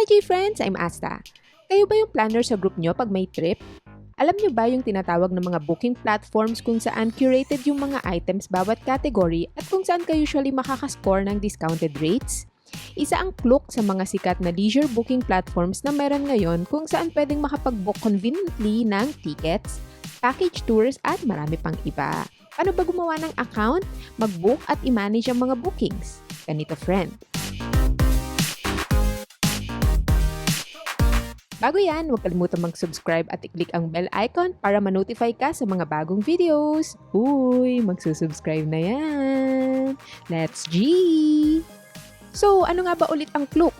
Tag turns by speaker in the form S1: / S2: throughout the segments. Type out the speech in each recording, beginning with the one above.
S1: Hi J-Friends! I'm Asta. Kayo ba yung planner sa group nyo pag may trip? Alam nyo ba yung tinatawag ng mga booking platforms kung saan curated yung mga items bawat category at kung saan ka usually makakascore ng discounted rates? Isa ang Klook sa mga sikat na leisure booking platforms na meron ngayon kung saan pwedeng makapag-book conveniently ng tickets, package tours at marami pang iba. Paano ba gumawa ng account, mag-book at i-manage ang mga bookings? Ganito friend. Bago yan, huwag kalimutan mag-subscribe at i-click ang bell icon para ma-notify ka sa mga bagong videos. Uy, magsusubscribe na yan. Let's G! So, ano nga ba ulit ang Klook?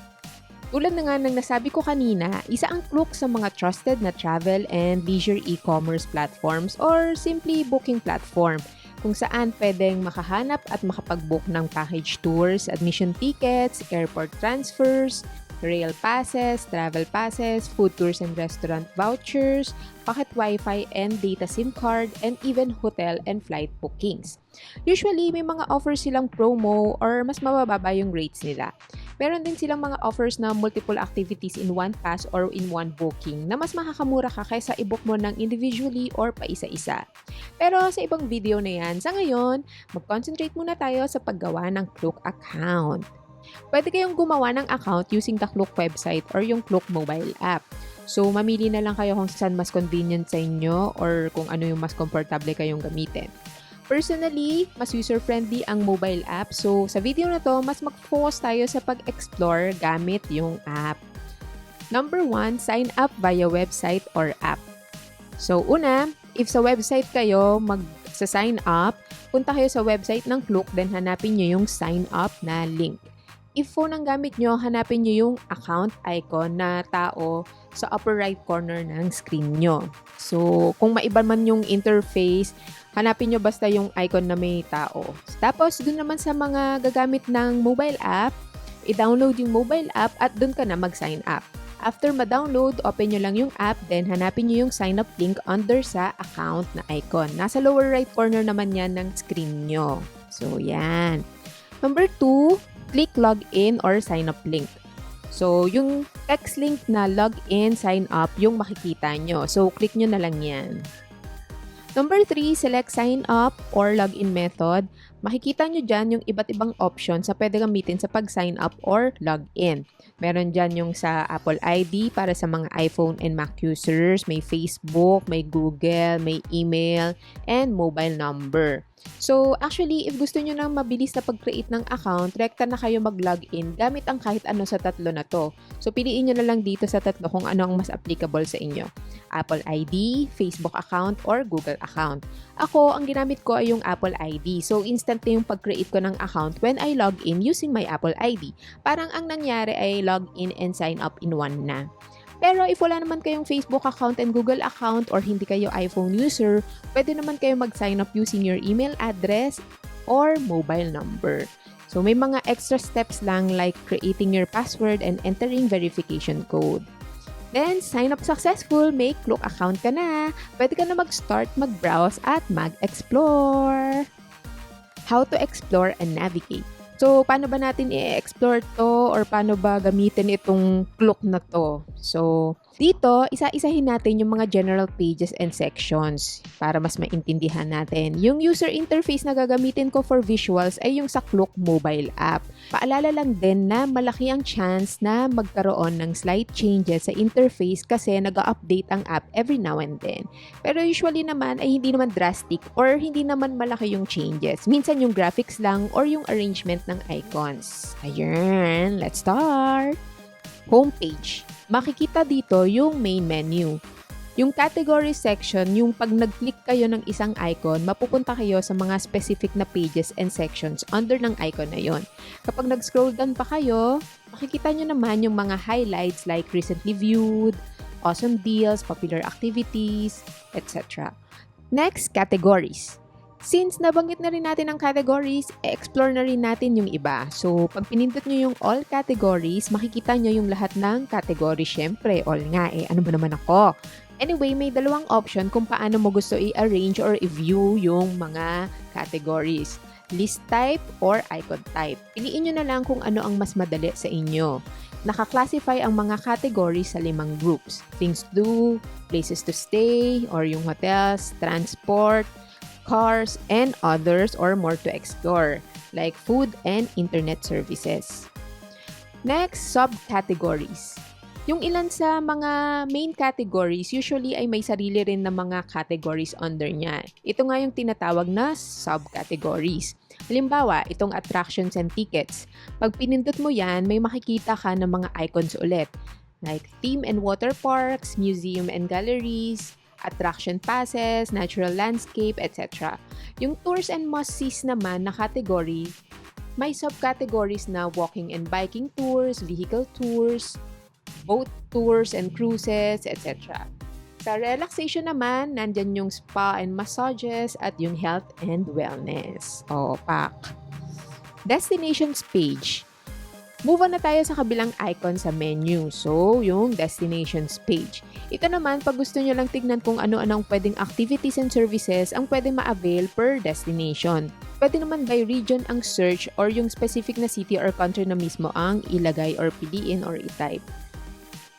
S1: Tulad na nga ng nasabi ko kanina, isa ang Klook sa mga trusted na travel and leisure e-commerce platforms or simply booking platform kung saan pwedeng makahanap at makapag-book ng package tours, admission tickets, airport transfers, rail passes, travel passes, food tours and restaurant vouchers, pocket wifi and data SIM card, and even hotel and flight bookings. Usually, may mga offers silang promo or mas mabababa yung rates nila. Meron din silang mga offers na multiple activities in one pass or in one booking na mas makakamura ka kaysa i-book mo ng individually or pa isa-isa. Pero sa ibang video na yan, sa ngayon, mag-concentrate muna tayo sa paggawa ng Klook account. Pwede kayong gumawa ng account using the Klook website or yung Klook mobile app. So, mamili na lang kayo kung saan mas convenient sa inyo or kung ano yung mas komportable kayong gamitin. Personally, mas user-friendly ang mobile app. So, sa video na to, mas mag-focus tayo sa pag-explore gamit yung app. Number one, sign up via website or app. So, una, if sa website kayo mag-sign up, punta kayo sa website ng Klook, then hanapin nyo yung sign up na link. If phone ang gamit nyo, hanapin nyo yung account icon na tao sa upper right corner ng screen nyo. So, kung maiba man yung interface, hanapin nyo basta yung icon na may tao. Tapos, dun naman sa mga gagamit ng mobile app, i-download yung mobile app at dun ka na mag-sign up. After ma-download, open nyo lang yung app, then hanapin nyo yung sign up link under sa account na icon. Nasa lower right corner naman yan ng screen nyo. So, yan. Number two, click login or sign up link. So, yung text link na login, sign up, yung makikita nyo. So, click nyo na lang yan. Number 3, select sign up or login method. Makikita nyo dyan yung iba't ibang options sa pwede gamitin sa pag-sign up or login. Meron dyan yung sa Apple ID para sa mga iPhone and Mac users. May Facebook, may Google, may email, and mobile number. So, actually, if gusto nyo ng mabilis na pag-create ng account, rekta na kayo mag-login gamit ang kahit ano sa tatlo na to. So, piliin nyo na lang dito sa tatlo kung ano ang mas applicable sa inyo. Apple ID, Facebook account, or Google account. Ako, ang ginamit ko ay yung Apple ID. So, instant na yung pag-create ko ng account when I log in using my Apple ID. Parang ang nangyari ay log in and sign up in one na. Pero if wala naman kayong Facebook account and Google account or hindi kayo iPhone user, pwede naman kayo mag-sign up using your email address or mobile number. So may mga extra steps lang like creating your password and entering verification code. Then, sign up successful, make Klook account ka na. Pwede ka na mag-start mag-browse at mag-explore. How to explore and navigate. So, paano ba natin i-explore to or paano ba gamitin itong Klook na to? So, dito, isa-isahin natin yung mga general pages and sections para mas maintindihan natin. Yung user interface na gagamitin ko for visuals ay yung sa Klook mobile app. Paalala lang din na malaki ang chance na magkaroon ng slight changes sa interface kasi nag-update ang app every now and then. Pero usually naman ay hindi naman drastic or hindi naman malaki yung changes. Minsan yung graphics lang or yung arrangement ng icons. Ayan, let's start! Homepage. Makikita dito yung main menu. Yung category section, yung pag nag-click kayo ng isang icon, mapupunta kayo sa mga specific na pages and sections under ng icon na yon. Kapag nag-scroll down pa kayo, makikita nyo naman yung mga highlights like recently viewed, awesome deals, popular activities, etc. Next, categories. Since nabanggit na rin natin ang categories, explore na rin natin yung iba. So, pag pinindot nyo yung all categories, makikita nyo yung lahat ng category. Siyempre, all nga eh. Ano ba naman ako? Anyway, may dalawang option kung paano mo gusto i-arrange or i-view yung mga categories. List type or icon type. Piliin nyo na lang kung ano ang mas madali sa inyo. Naka-classify ang mga categories sa limang groups. Things to do, places to stay, or yung hotels, transport, cars, and others or more to explore, like food and internet services. Next, subcategories. Yung ilan sa mga main categories, usually ay may sarili rin na mga categories under niya. Ito nga yung tinatawag na subcategories. Halimbawa, itong attractions and tickets. Pag pinindot mo yan, may makikita ka ng mga icons ulit. Like theme and water parks, museum and galleries, attraction passes, natural landscape, etc. Yung tours and must-sees naman na category, may subcategories na walking and biking tours, vehicle tours, boat tours and cruises, etc. Sa relaxation naman, nandyan yung spa and massages at yung health and wellness. O, pak. Destinations page. Move on na tayo sa kabilang icon sa menu. So, yung destinations page. Ito naman, pag gusto nyo lang tignan kung ano-anong pwedeng activities and services ang pwede ma-avail per destination. Pwede naman by region ang search or yung specific na city or country na mismo ang ilagay or piliin or i-type.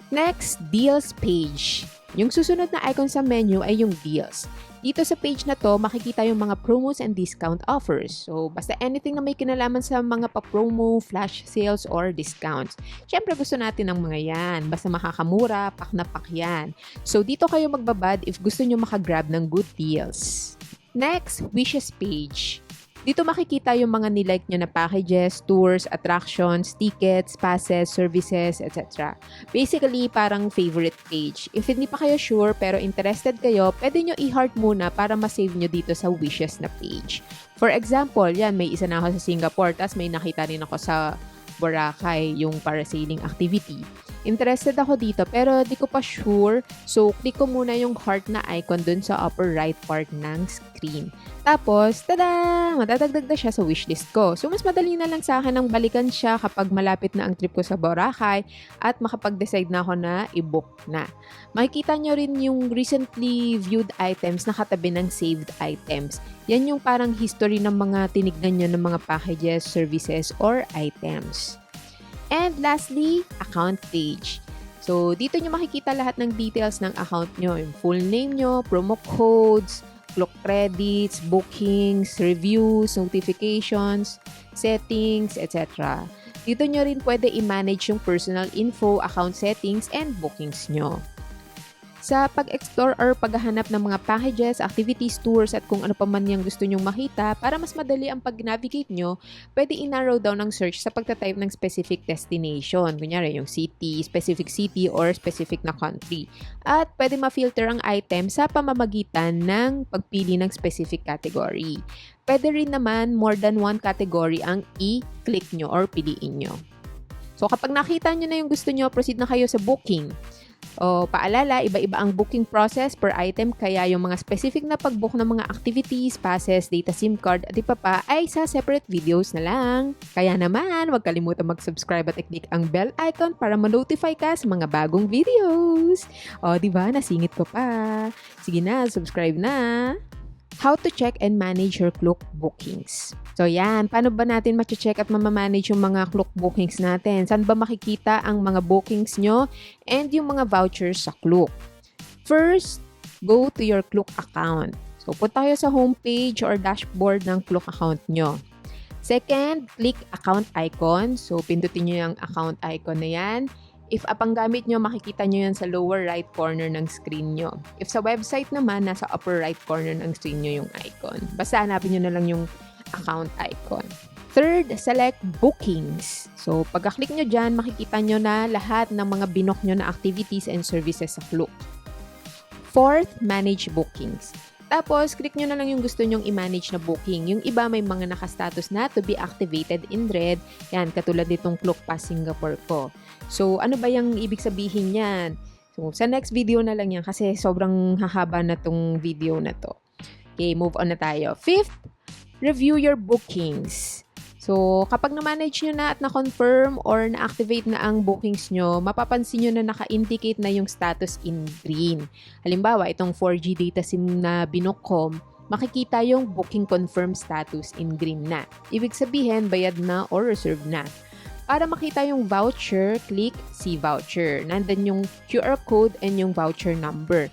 S1: Next, deals page. Yung susunod na icon sa menu ay yung deals. Dito sa page na to, makikita yung mga promos and discount offers. So, basta anything na may kinalaman sa mga pa-promo, flash sales, or discounts. Siyempre, gusto natin ng mga yan. Basta makakamura, pak na pak yan. So, dito kayo magbabad if gusto nyo makagrab ng good deals. Next, wishes page. Dito makikita yung mga nilike nyo na packages, tours, attractions, tickets, passes, services, etc. Basically, parang favorite page. If hindi pa kayo sure pero interested kayo, pwede nyo i-heart muna para ma-save nyo dito sa wishes na page. For example, yan, may isa na ako sa Singapore, tas may nakita rin ako sa Boracay, yung parasailing activity. Interested ako dito pero di ko pa sure. So, click ko muna yung heart na icon dun sa upper right part ng screen. Tapos, tada! Matatagdag na siya sa wishlist ko. So, mas madali na lang sa akin ang balikan siya kapag malapit na ang trip ko sa Boracay at makapag-decide na ako na i-book na. Makikita nyo rin yung recently viewed items na katabi ng saved items. Yan yung parang history ng mga tinignan nyo ng mga packages, services, or items. And lastly, account page. So, dito nyo makikita lahat ng details ng account nyo. Yung full name nyo, promo codes, clock credits, bookings, reviews, notifications, settings, etc. Dito nyo rin pwede i-manage yung personal info, account settings, and bookings nyo. Sa pag-explore or paghahanap ng mga packages, activities, tours at kung ano pa man yung gusto nyong makita, para mas madali ang pag-navigate nyo, pwede i-narrow down ang search sa pagtatype ng specific destination. Kunyari, yung city, specific city, or specific na country. At pwede ma-filter ang item sa pamamagitan ng pagpili ng specific category. Pwede rin naman more than one category ang i-click nyo or piliin nyo. So kapag nakita nyo na yung gusto nyo, proceed na kayo sa booking. O paalala, iba-iba ang booking process per item kaya yung mga specific na pag-book ng mga activities, passes, data SIM card at iba pa ay sa separate videos na lang. Kaya naman, huwag kalimutan mag-subscribe at i-click ang bell icon para ma-notify ka sa mga bagong videos. O, di ba? Nasingit ko pa. Sige na, subscribe na. How to check and manage your Klook bookings. So yan, paano ba natin ma-check at ma-manage yung mga Klook bookings natin? Saan ba makikita ang mga bookings nyo and yung mga vouchers sa Klook? First, go to your Klook account. So punta kayo sa homepage or dashboard ng Klook account nyo. Second, click account icon. So pindutin nyo yung account icon na yan. If apang gamit nyo, makikita nyo yan sa lower right corner ng screen nyo. If sa website naman, nasa upper right corner ng screen nyo yung icon. Basta hanapin nyo na lang yung account icon. Third, select bookings. So, pagka-click nyo dyan, makikita nyo na lahat ng mga binok nyo na activities and services sa Klook. Fourth, manage bookings. Tapos, click nyo na lang yung gusto nyong i-manage na booking. Yung iba may mga nakastatus na to be activated in red. Yan, katulad nitong Klook Pass Singapore ko. So, ano ba yung ibig sabihin yan? So, sa next video na lang yan kasi sobrang hahaba na tong video na to. Okay, move on na tayo. Fifth, review your bookings. So, kapag na-manage nyo na at na-confirm or na-activate na ang bookings nyo, mapapansin nyo na naka-indicate na yung status in green. Halimbawa, itong 4G data SIM na binukkom, makikita yung booking confirm status in green na. Ibig sabihin, bayad na or reserved na. Para makita yung voucher, click see voucher. Nandun yung QR code and yung voucher number.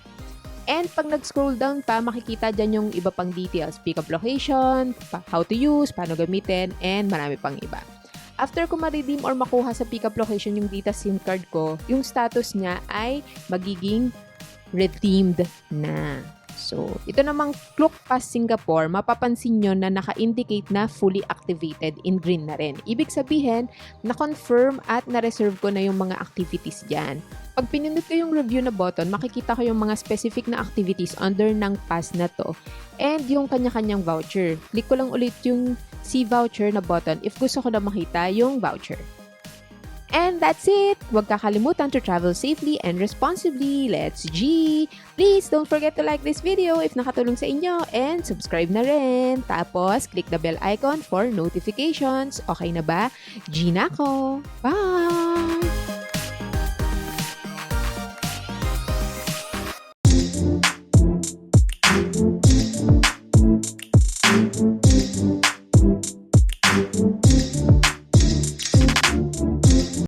S1: And pag nag-scroll down pa, makikita dyan yung iba pang details. Pick up location, how to use, paano gamitin, and marami pang iba. After ko ma-redeem or makuha sa pick up location yung data SIM card ko, yung status niya ay magiging redeemed na. So, ito namang Klook Pass Singapore, mapapansin nyo na naka-indicate na fully activated in green na rin. Ibig sabihin, na-confirm at na-reserve ko na yung mga activities dyan. Pag pinindot ko yung review na button, makikita ko yung mga specific na activities under ng pass na to and yung kanya-kanyang voucher. Click ko lang ulit yung see voucher na button if gusto ko na makita yung voucher. And that's it! Huwag kakalimutan to travel safely and responsibly. Let's G! Please don't forget to like this video if nakatulong sa inyo and subscribe na rin. Tapos, click the bell icon for notifications. Okay na ba? G na ako! Bye!